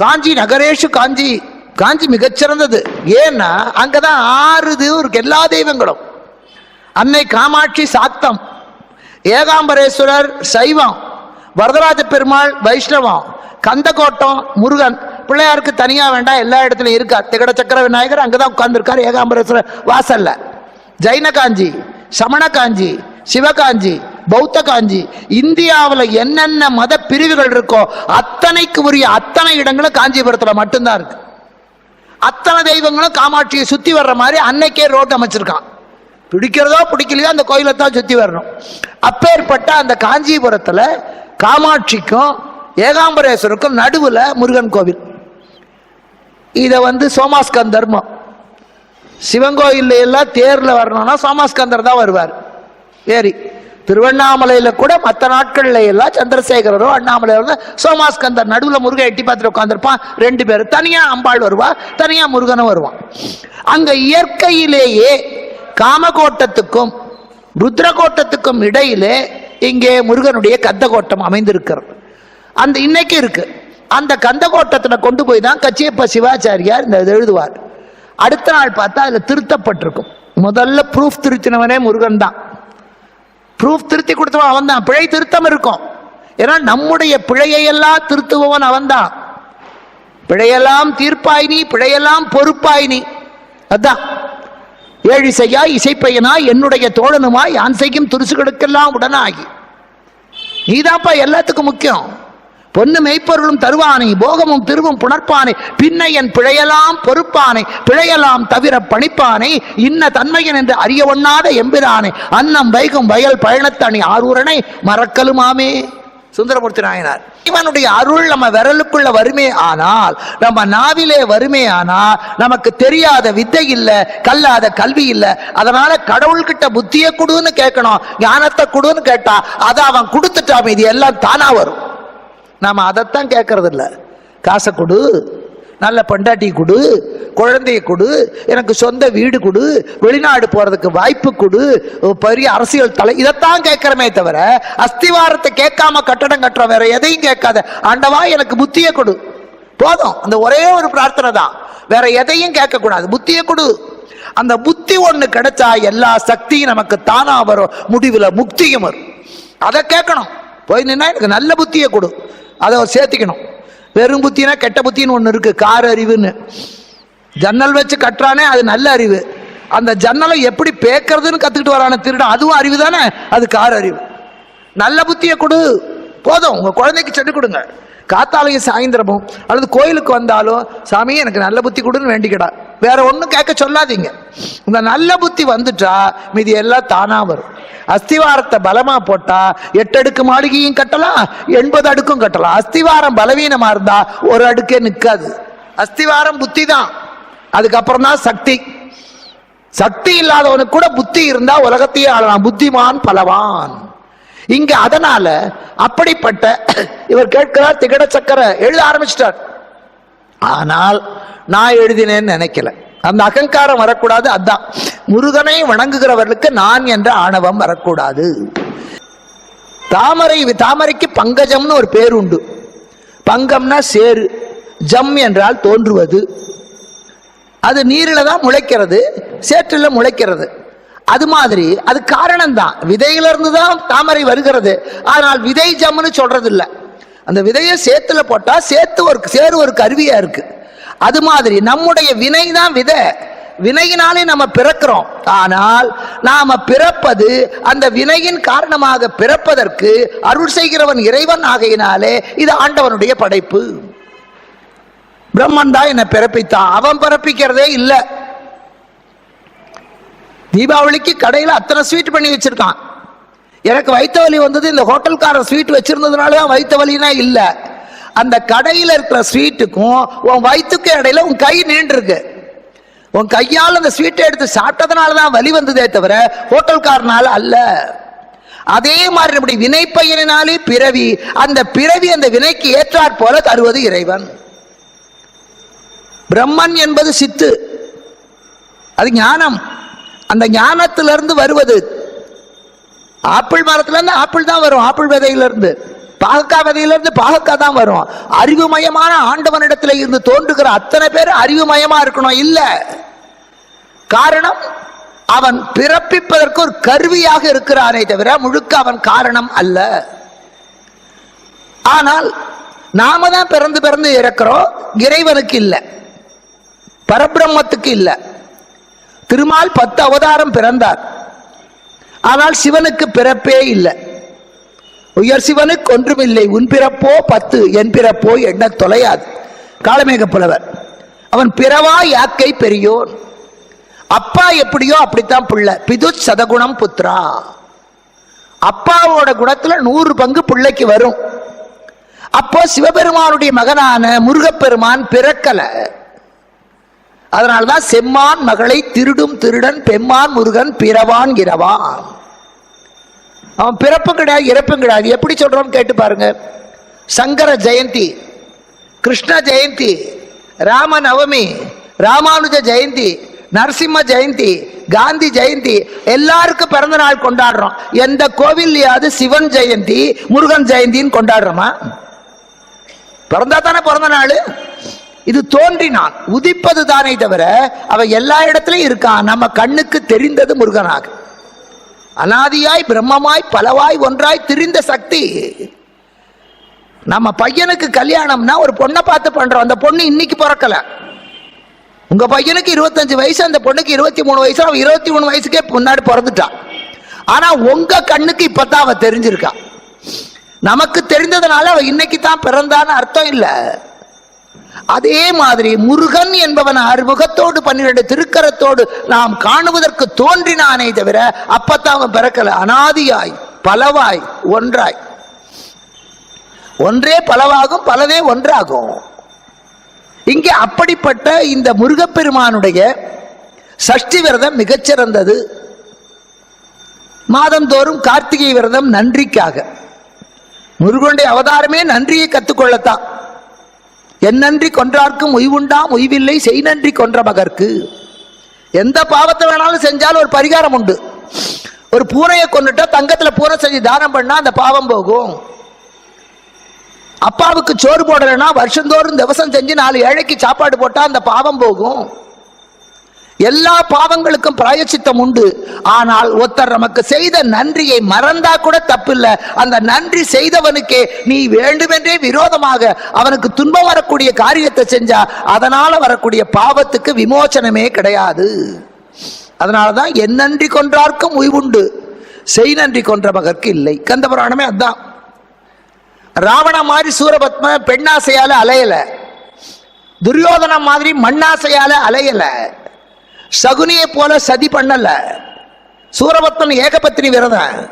காஞ்சி நகரேஷு காஞ்சி காஞ்சி மிகச்சிறந்தது. ஏன்னா அங்கதான் ஆறு தெய்வம் இருக்கு எல்லா தெய்வங்களும். அன்னை காமாட்சி சாத்தம் ஏகாம்பரேஸ்வரர் சைவம் வரதராஜ பெருமாள் வைஷ்ணவம் கந்தக்கோட்டம் முருகன் பிள்ளையாருக்கு தனியா வேண்டாம் எல்லா இடத்துலயும் இருக்கார் திகட சக்கர விநாயகர் அங்கதான் உட்கார்ந்துருக்கார் ஏகாம்பரேஸ்வரர் வாசல்ல. ஜைன காஞ்சி சமண காஞ்சி சிவகாஞ்சி பௌத்த காஞ்சி இந்தியாவில் என்னென்ன மத பிரிவுகள் இருக்கோ அத்தனைக்கு உரிய அத்தனை இடங்களும் காஞ்சிபுரத்தில் மட்டும்தான் இருக்கு. அத்தனை தெய்வங்களும் காமாட்சியை சுற்றி வர்ற மாதிரி அன்னைக்கே ரோட் அமைச்சிருக்கான். பிடிக்கிறதோ பிடிக்கலையோ அந்த கோயிலை தான் சுற்றி வரணும். அப்பேற்பட்ட அந்த காஞ்சிபுரத்தில் காமாட்சிக்கும் ஏகாம்பரேஸ்வருக்கும் நடுவில் முருகன் கோவில். இதை வந்து சோமாஸ்கந்தர்மம். சிவங்கோயில்ல எல்லாம் தேரில் வரணும்னா சோமாஸ்கந்தர் தான் வருவார். ஏறி திருவண்ணாமலையில கூட மற்ற நாட்கள்ல எல்லாம் சந்திரசேகரரோ அண்ணாமலையோ சோமாஸ்கந்தர் நடுவில் முருகன் எட்டி பார்த்துட்டு உட்காந்துருப்பான் ரெண்டு பேரும் தனியா அம்பாள் வருவா தனியா முருகனும் வருவான். அங்க இயற்கையிலேயே காமகோட்டத்துக்கும் ருத்ரகோட்டத்துக்கும் இடையிலே இங்கே முருகனுடைய கந்தகோட்டம் அமைந்திருக்கிறது. அந்த இன்னைக்கு இருக்கு. அந்த கந்தகோட்டத்துல கொண்டு போய் தான் கச்சியப்ப சிவாச்சாரியார் இந்த எழுதுவார். அடுத்த நாள் பார்த்தா அதுல திருத்தப்பட்டிருக்கும். முதல்ல ப்ரூஃப் திருத்தினவனே முருகன் தான். ப்ரூஃப் திருத்தி கொடுத்தவன் அவன் தான் பிழை திருத்தம் இருக்கும். ஏன்னா நம்முடைய பிழையெல்லாம் திருத்துபவன் அவன் தான் பிழையெல்லாம் தீர்ப்பாய் நீ பிழையெல்லாம் பொறுப்பாய் நீ அதான் ஏழிசையா இசைப்பையனா என்னுடைய தோழனுமா யான் செய்யும் துருசுகளுக்கெல்லாம் உடனாகி. நீதாப்பா எல்லாத்துக்கும் முக்கியம். பொன்னு மெய்ப்பொருளும் தருவானை போகமும் திருவும் புணர்ப்பானை பின்னை என் பிழையெல்லாம் பொறுப்பானை பிழையெல்லாம் தவிர பணிப்பானை இன்ன தன்மையன் என்று அறிய ஒண்ணாத எம்பிரானை அன்னம் வைகும் வயல் பயணத்தணி ஆரூரனை மறக்கலுமாமே. சுந்தரமூர்த்தி நாயனார் இவனுடைய அருள் நம்ம விரலுக்குள்ள வருமே ஆனால் நம்ம நாவிலே வறுமை ஆனால் நமக்கு தெரியாத வித்தை இல்லை கல்லாத கல்வி இல்லை அதனால கடவுள்கிட்ட புத்தியை கொடுன்னு கேட்கணும் ஞானத்தை கொடுன்னு கேட்டா அதை அவன் கொடுத்துட்டான் இது எல்லாம் தானா வரும். நாம் அதைத்தான் கேட்கறது இல்லை காசை கொடு நல்ல பொண்டாட்டி கொடு குழந்தைய கொடு எனக்கு சொந்த வீடு கொடு வெளிநாடு போறதுக்கு வாய்ப்பு கொடு பெரிய அரசியல் தலை இதைத்தான் கேட்கிறமே தவிர அஸ்திவாரத்தை கேட்காம கட்டடம் கட்டுறோம் வேற எதையும் கேட்காத. ஆண்டவா எனக்கு புத்தியை கொடு. போதும். அந்த ஒரே ஒரு பிரார்த்தனை தான். வேற எதையும் கேட்கக்கூடாது. புத்தியை கொடு. அந்த புத்தி ஒன்று கிடைச்சா எல்லா சக்தியும் நமக்கு தானா வரும். முடிவில் முக்தியும் வரும். அதை கேட்கணும். போய் நின்னா எனக்கு நல்ல புத்தியை கொடு. அதை சேர்த்துக்கணும். வெறும் புத்தினா கெட்ட புத்தின்னு ஒன்று இருக்குது கார் அறிவுன்னு. ஜன்னல் வச்சு கட்டுறானே அது நல்ல அறிவு. அந்த ஜன்னலை எப்படி பேக்கிறதுன்னு கற்றுக்கிட்டு வரான திருடன் அதுவும் அறிவு தானே? அது கார் அறிவு. நல்ல புத்தியை கொடு போதும் உங்கள் குழந்தைக்கு சென்று கொடுங்க. காத்தாலையும் சாயந்தரமும் அல்லது கோயிலுக்கு வந்தாலும் சாமி எனக்கு நல்ல புத்தி கொடுன்னு வேண்டிக்கடா. வேற ஒன்றும் கேட்க சொல்லாதீங்க. இந்த நல்ல புத்தி வந்துட்டா மீதி எல்லாம் தானா வரும். அஸ்திவாரத்தை பலமா போட்டா எட்டு அடுக்கு மாளிகையும் கட்டலாம் எண்பது அடுக்கும் கட்டலாம். அஸ்திவாரம் பலவீனமா இருந்தா ஒரு அடுக்கே நிற்காது அஸ்திவாரம் புத்தி தான் அதுக்கப்புறம் தான் சக்தி. சக்தி இல்லாதவனுக்கு கூட புத்தி இருந்தா உலகத்தையே ஆளலாம். புத்திமான் பலவான். இங்க அதனால அப்படிப்பட்ட இவர் கேட்கிறார் திகட சக்கர எழுத ஆரம்பிச்சிட்டார். ஆனால் நான் எழுதினேன்னு நினைக்கல. அந்த அகங்காரம் வரக்கூடாது அதான். முருகனை வணங்குகிறவர்களுக்கு நான் என்ற ஆணவம் வரக்கூடாது. தாமரை தாமரைக்கு பங்கஜம்னு ஒரு பேர் உண்டு. பங்கம்னா சேரு ஜம் என்றால் தோன்றுவது. அது நீரில் தான் முளைக்கிறது சேற்றில் முளைக்கிறது. அது மாதிரி அது காரணம் தான் விதையிலிருந்து தான் தாமரை வருகிறது. ஆனால் விதை ஜம்னு சொல்றது இல்லை அந்த விதையை சேத்துல போட்டா சேத்து ஒரு சேறு ஒரு கருவியா இருக்கு. அது மாதிரி நம்முடைய வினை தான் விதை. வினையினாலே நம்ம பிறக்கிறோம். ஆனால் நாம பிறப்பது அந்த வினையின் காரணமாக பிறப்பதற்கு அருள் செய்கிறவன் இறைவன் ஆகையினாலே இது ஆண்டவனுடைய படைப்பு. பிரம்மன் தான் என்னை பிறப்பித்தான். அவன் பிறப்பிக்கிறதே இல்லை. தீபாவளிக்கு கடையில் அத்தனை ஸ்வீட் பண்ணி வச்சிருக்கான். எனக்கு வயிற்று வலி வந்தது இந்த ஹோட்டல்காரன் ஸ்வீட் வச்சிருந்ததுனால தான் வயிற்று வலினா இல்லை. அந்த கடையில் இருக்கிற ஸ்வீட்டுக்கும் உன் வயிற்றுக்கும் இடையில உன் கை நீண்டிருக்கு. உன் கையால் அந்த ஸ்வீட்டை எடுத்து சாப்பிட்டதுனால தான் வலி வந்ததே தவிர ஹோட்டல்காரனால அல்ல. அதே மாதிரி நம்முடைய வினை பிறவி அந்த பிறவி அந்த வினைக்கு ஏற்றாற் போல தருவது இறைவன். பிரம்மன் என்பது சித்து. அது ஞானம். அந்த ஞானத்திலிருந்து வருவது ஆப்பிள் மரத்துலேருந்து ஆப்பிள் தான் வரும். ஆப்பிள் விதையிலிருந்து. பாகக்காவதியிலிருந்து பாகக்கா தான் வரும். அறிவுமயமான ஆண்டவனிடத்தில் இருந்து தோன்றுகிற அத்தனை பேர் அறிவுமயமாக இருக்கணும். இல்ல. காரணம் அவன் பிறப்பிப்பதற்கு ஒரு கருவியாக இருக்கிறானே தவிர முழுக்க அவன் காரணம் அல்ல. ஆனால் நாம தான் பிறந்து பிறந்து இறக்கிறோம். இறைவனுக்கு இல்லை. பரபிரம்மத்துக்கு இல்லை. திருமால் பத்து அவதாரம் பிறந்தார். ஆனால் சிவனுக்கு பிறப்பே இல்லை. உயர் சிவனுக்கு ஒன்றுமில்லை. உன் பிறப்போ பத்து என் பிறப்போ எண்ண தொலையாது. காளமேக புலவர் அவன் பிறவா யாக்கை பெரியோன்? அப்பா எப்படியோ அப்படித்தான் பிள்ளை. பிது சதகுணம் புத்ரா அப்பாவோட குணத்துல நூறு பங்கு பிள்ளைக்கு வரும். அப்போ சிவபெருமானுடைய மகனான முருகப்பெருமான் பிறக்கல. அதனால்தான் செம்மான் மகளை திருடும் திருடன் பெம்மான் முருகன் பிறவான் இரவான். அவன் பிறப்பும் கிடையாது இறப்பும் கிடையாது. எப்படி சொல்றோம்னு கேட்டு பாருங்க. சங்கர ஜெயந்தி கிருஷ்ண ஜெயந்தி ராம நவமி ராமானுஜ ஜெயந்தி நரசிம்ம ஜெயந்தி காந்தி ஜெயந்தி எல்லாருக்கும் பிறந்த நாள் கொண்டாடுறோம். எந்த கோவில்லையாவது சிவன் ஜெயந்தி முருகன் ஜெயந்தின்னு கொண்டாடுறோமா? பிறந்தா தானே பிறந்த நாள்? இது தோன்றினான். உதிப்பது தானே தவிர அவன் எல்லா இடத்துலையும் இருக்கான். நம்ம கண்ணுக்கு தெரிந்தது முருகனாக. அனாதியாய் பிரம்மமாய் பலவாய் ஒன்றாய் திரிந்த சக்தி. நம்ம பையனுக்கு கல்யாணம்னா ஒரு பொண்ணை பார்த்து பண்றோம். அந்த பொண்ணு இன்னைக்கு பிறக்கல. உங்க பையனுக்கு இருபத்தஞ்சு வயசு அந்த பொண்ணுக்கு இருபத்தி மூணு வயசு அவன் இருபத்தி மூணு வயசுக்கே முன்னாடி பிறந்துட்டான் ஆனா உங்க கண்ணுக்கு இப்பதான் அவன் தெரிஞ்சிருக்கான் நமக்கு தெரிந்ததுனால அவன் இன்னைக்கு தான் பிறந்தான்னு அர்த்தம் இல்லை. அதே மாதிரி முருகன் என்பவன் அறுமுகத்தோடு பன்னிரண்டு திருக்கரத்தோடு நாம் காணுவதற்கு தோன்றினானே தவிர அப்பத்தான் அவன் பிறக்கல. அனாதியாய் பலவாய் ஒன்றாய். ஒன்றே பலவாகும் பலவே ஒன்றாகும். இங்கே அப்படிப்பட்ட இந்த முருகப்பெருமானுடைய சஷ்டி விரதம் மிகச்சிறந்தது மாதந்தோறும் கார்த்திகை விரதம் நன்றிக்காக. முருகனுடைய அவதாரமே நன்றியை கற்றுக்கொள்ளத்தான் என் நன்றி கொன்றார்க்கும் உய்வுண்டாம் உய்வில்லை செய் நன்றி கொன்ற மகற்கு எந்த பாவத்தை வேணாலும் செஞ்சாலும் ஒரு பரிகாரம் உண்டு. ஒரு பூனையை கொண்டுட்டா தங்கத்துல பூனை செஞ்சு தானம் பண்ணா அந்த பாவம் போகும். அப்பாவுக்கு சோறு போடலைன்னா வருஷந்தோறும் திவசம் செஞ்சு நாலு ஏழைக்கு சாப்பாடு போட்டா அந்த பாவம் போகும். எல்லா பாவங்களுக்கும் பிராயச்சித்தம் உண்டு. ஆனால் ஒருத்தர் நமக்கு செய்த நன்றியை மறந்தா கூட தப்பில்லை. அந்த நன்றி செய்தவனுக்கே நீ வேண்டுமென்றே விரோதமாக அவனுக்கு துன்பம் வரக்கூடிய காரியத்தை செஞ்சா அதனால வரக்கூடிய பாவத்துக்கு விமோசனமே கிடையாது. அதனாலதான் என் நன்றி கொன்றார்க்கும் உய்வுண்டு. செய் நன்றி கொன்ற மகற்கு இல்லை. கந்த புராணமே அதான். ராவண மாதிரி சூரபத்ம பெண்ணாசையால அலையல. துரியோதனம் மாதிரி மண்ணாசையால அலையல. சகுனியை போல சதி பண்ணல. சூரபத்தன் ஏகபத்தினி விரதம்.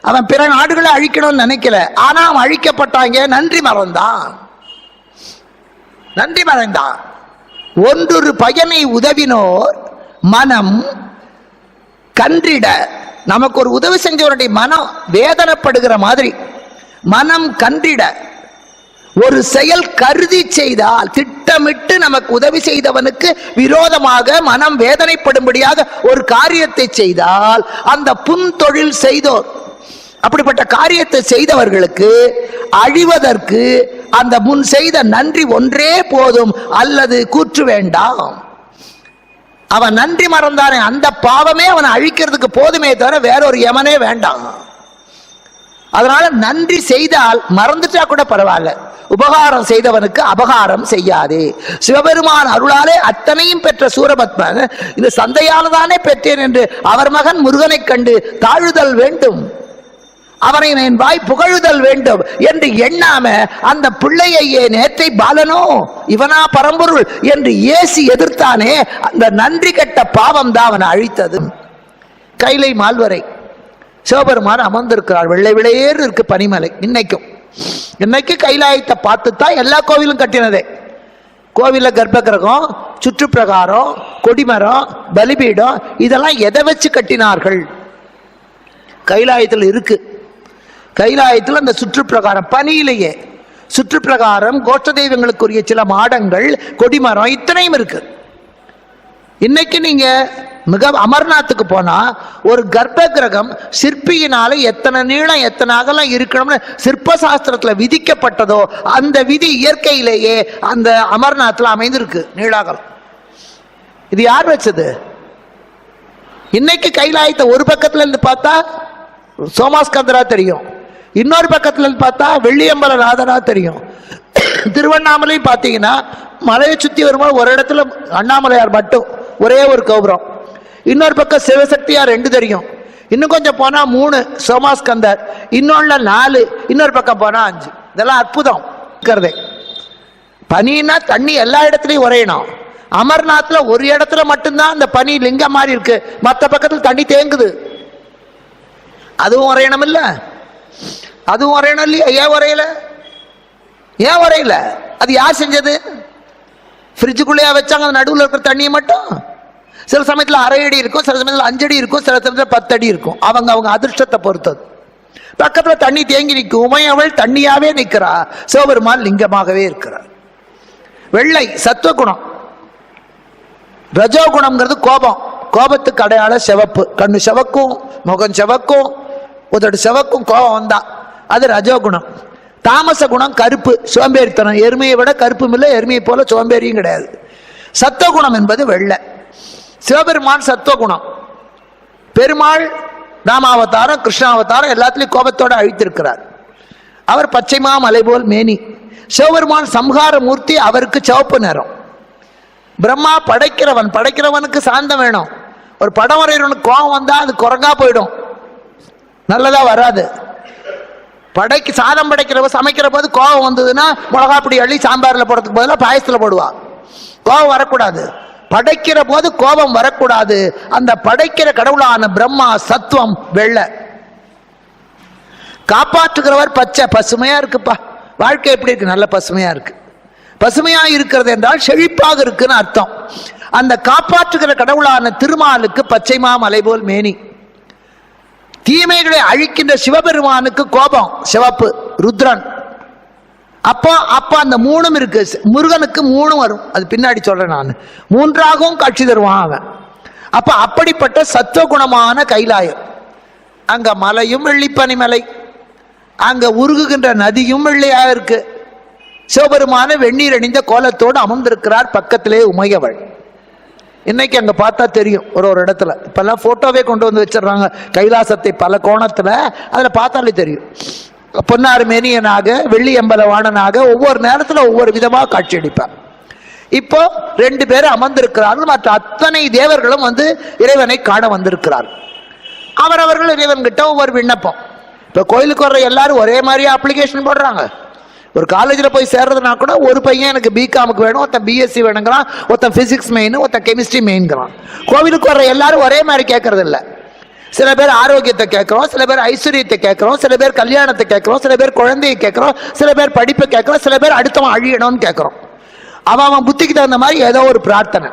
அவன் பிற நாடுகளை அழிக்கணும்னு நினைக்கல. ஆனா அவன் அழிக்கப்பட்டாங்க. நன்றி மறந்தான். நன்றி மறைந்தான். ஒன்றொரு பயனை உதவினோர் மனம் கன்றிட. நமக்கு ஒரு உதவி செஞ்சவனுடைய மனம் வேதனைப்படுகிற மாதிரி. மனம் கன்றிட. ஒரு செயல் கருதி செய்தால் திட்டமிட்டு நமக்கு உதவி செய்தவனுக்கு விரோதமாக மனம் வேதனைப்படும்படியாக ஒரு காரியத்தை செய்தால் அந்த புன்தொழில் செய்தோர் அப்படிப்பட்ட காரியத்தை செய்தவர்களுக்கு அழிவதற்கு அந்த முன் செய்த நன்றி ஒன்றே போதும் அல்லது கூற்று வேண்டாம். அவன் நன்றி மறந்தானே அந்த பாவமே அவனை அழிக்கிறதுக்கு போதுமே தவிர வேற ஒரு யமனே வேண்டாம். அதனால நன்றி செய்தால் மறந்துட்டா கூட பரவாயில்ல. உபகாரம் செய்தவனுக்கு அபகாரம் செய்யாதே. சிவபெருமான் அருளாலே அத்தனையும் பெற்ற சூரபத்மன் இந்த சந்தையால தானே பெற்றேன் என்று அவர் மகன் முருகனை கண்டு தாழுதல் வேண்டும். அவனை என் வாய் புகழுதல் வேண்டும் என்று எண்ணாம அந்த பிள்ளையை நேற்றை பாலனோ இவனா பரம்பொருள் என்று ஏசி எதிர்த்தானே அந்த நன்றி கெட்ட பாவம் தான் அவனை அழித்தது. கைலை மால்வரை சிவபெருமான் அமர்ந்திருக்கிறார். வெள்ளை விளையேறு இருக்கு பனிமலை இன்னைக்கும். இன்னைக்கு கைலாயத்தை பார்த்து தான் எல்லா கோவிலும் கட்டினதே. கோவில கர்ப்பகிரகம் சுற்றுப்பிரகாரம் கொடிமரம் பலிபீடம் இதெல்லாம் எதை வச்சு கட்டினார்கள்? கைலாயத்தில் இருக்கு. கைலாயத்தில் அந்த சுற்றுப்பிரகாரம் பனியிலேயே. சுற்றுப்பிரகாரம் கோஷ்ட தெய்வங்களுக்குரிய சில மாடங்கள் கொடிமரம் இத்தனையும் இருக்குது இன்னைக்கு நீங்க மிக அமர்நாத்துக்கு போனா ஒரு கர்ப்ப கிரகம் சிற்பியினால எத்தனை நீளம் எத்தனை அகலம் இருக்கணும்னு சிற்ப சாஸ்திரத்துல விதிக்கப்பட்டதோ அந்த விதி இயற்கையிலேயே அந்த அமர்நாத்ல அமைந்திருக்கு நீளாகலம். இது யார் வச்சது? இன்னைக்கு கைலாயத்தை ஒரு பக்கத்துல இருந்து பார்த்தா சோமாஸ்கந்தரா தெரியும். இன்னொரு பக்கத்துல இருந்து பார்த்தா வெள்ளியம்பல ராதனா தெரியும். திருவண்ணாமலையும் பார்த்தீங்கன்னா மலையை சுத்தி வரும்போது ஒரு இடத்துல அண்ணாமலையார் மட்டும். ஒரே ஒரு கோபுரம் இன்னொரு பக்கம் சிவசக்தியார் ரெண்டு தெரியும். இன்னும் கொஞ்சம் போனா மூணு சோமாஸ்கந்தர். இன்னொன்னு நாலு இன்னொரு பக்கம் போனா அஞ்சு. இதெல்லாம் அற்புதம். இருக்கிறதே. பனின்னா தண்ணி எல்லா இடத்துலையும் உரையணும் அமர்நாத்ல ஒரு இடத்துல மட்டும்தான் அந்த பனி லிங்கம் மாதிரி இருக்கு. மற்ற பக்கத்தில் தண்ணி தேங்குது. அதுவும் உரையணும் இல்ல அதுவும் உரையணும் இல்லையா? ஏன் உரையல ஏன் உரையல அது யார் செஞ்சது? ஃப்ரிட்ஜுக்குள்ளேயே வச்சாங்க அந்த நடுவில் இருக்கிற தண்ணியை மட்டும்? சில சமயத்தில் அரை அடி இருக்கும் சில சமயத்தில் அஞ்சடி இருக்கும் சில சமயத்தில் பத்தடி இருக்கும். அவங்க அவங்க அதிர்ஷ்டத்தை பொறுத்தது. பக்கத்தில் தண்ணி தேங்கி நிற்கும். உமையவள் தண்ணியாகவே நிற்கிறா. சிவபெருமான் லிங்கமாகவே இருக்கிறார். வெள்ளை சத்துவ குணம் ரஜோகுணம்ங்கிறது கோபம். கோபத்துக்கு அடையாள சிவப்பு. கண்ணு சிவக்கும் முகம் சிவக்கும் உதடு சிவக்கும் கோபம் வந்தா. அது ரஜோகுணம். தாமச குணம் கருப்பு சோம்பேறித்தனம். எருமையை விட கருப்பும் இல்லை எருமையை போல சோம்பேறியும் கிடையாது. சத்துவகுணம் என்பது வெள்ளை. சிவபெருமான் சத்துவகுணம் பெருமாள் ராமாவதாரம் கிருஷ்ணாவதாரம் எல்லாத்துலேயும் கோபத்தோடு அழித்திருக்கிறார். அவர் பச்சைமா மலை போல் மேனி. சிவபெருமான் சம்ஹார மூர்த்தி அவருக்கு சிவப்பு நிறம். பிரம்மா படைக்கிறவன் படைக்கிறவனுக்கு சாந்தம் வேணும். ஒரு படம் வரைகிறவனுக்கு கோபம் வந்தால் அது குரங்கா போயிடும். நல்லதாக வராது. படைக்கு சாதம் படைக்கிறப்ப சமைக்கிற போது கோபம் வந்ததுன்னா மிளகாப்பொடி அள்ளி சாம்பாரில் போடுறதுக்கு பதிலாக பாயசத்தில் போடுவா. கோபம் வரக்கூடாது. படைக்கிற போது கோபம் வரக்கூடாது. அந்த படைக்கிற கடவுளான பிரம்மா சத்துவம் வெள்ளை. காப்பாற்றுகிறவர் பச்சை. பசுமையா இருக்குப்பா. வாழ்க்கை எப்படி இருக்கு? நல்ல பசுமையா இருக்கு. பசுமையா இருக்கிறது என்றால் செழிப்பாக இருக்குன்னு அர்த்தம். அந்த காப்பாற்றுகிற கடவுளான திருமாலுக்கு பச்சைமா மலை போல் மேனி. தீமைகளை அழிக்கின்ற சிவபெருமானுக்கு கோபம் சிவப்பு ருத்ரன். அப்போ அப்போ அந்த மூணும் இருக்கு. முருகனுக்கு மூணும் வரும். அது பின்னாடி சொல்றேன் நான். மூன்றாகவும் காட்சி தருவான் அவன். அப்போ அப்படிப்பட்ட சத்துவகுணமான கைலாயம். அங்க மலையும் வெள்ளிப்பனி மலை அங்க உருகுகின்ற நதியும் வெள்ளையாக இருக்கு. சிவபெருமான வெந்நீர் அணிந்த கோலத்தோடு அமர்ந்திருக்கிறார் பக்கத்திலே உமையவள். இன்னைக்கு அங்கே பார்த்தா தெரியும் ஒரு ஒரு இடத்துல. இப்போல்லாம் ஃபோட்டோவே கொண்டு வந்து வச்சிடுறாங்க. கைலாசத்தை பல கோணத்தில் அதில் பார்த்தாலே தெரியும். பொன்னாறு மேனியனாக வெள்ளி எம்பலவாணனாக ஒவ்வொரு நேரத்தில் ஒவ்வொரு விதமாக காட்சியளிப்பார் இப்போ ரெண்டு பேரும் அமர்ந்திருக்கிறார்கள். மற்ற அத்தனை தேவர்களும் வந்து இறைவனை காண வந்திருக்கிறார். அவரவர்கள் இறைவன் கிட்ட ஒவ்வொரு விண்ணப்பம். இப்போ கோயிலுக்கு வர்ற எல்லாரும் ஒரே மாதிரியே அப்ளிகேஷன் போடுறாங்க. ஒரு காலேஜில் போய் சேர்றதுனா கூட ஒரு பையன் எனக்கு பிகாமுக்கு வேணும் ஒருத்தன் பிஎஸ்சி வேணுங்கிறான் ஒருத்தன் ஃபிசிக்ஸ் மெயின் ஒருத்தன் கெமிஸ்ட்ரி மெயின்கிறான் கோவிலுக்கு வர்ற எல்லாரும் ஒரே மாதிரி கேட்கறது இல்லை சில பேர் ஆரோக்கியத்தை கேட்குறோம் சில பேர் ஐஸ்வர்யத்தை கேட்குறோம் சில பேர் கல்யாணத்தை கேட்குறோம் சில பேர் குழந்தையை கேட்குறோம் சில பேர் படிப்பை கேட்குறோம் சில பேர் அடுத்தவன் அழியணும்னு கேட்குறோம் அவன் அவன் புத்திக்கு தகுந்த மாதிரி ஏதோ ஒரு பிரார்த்தனை.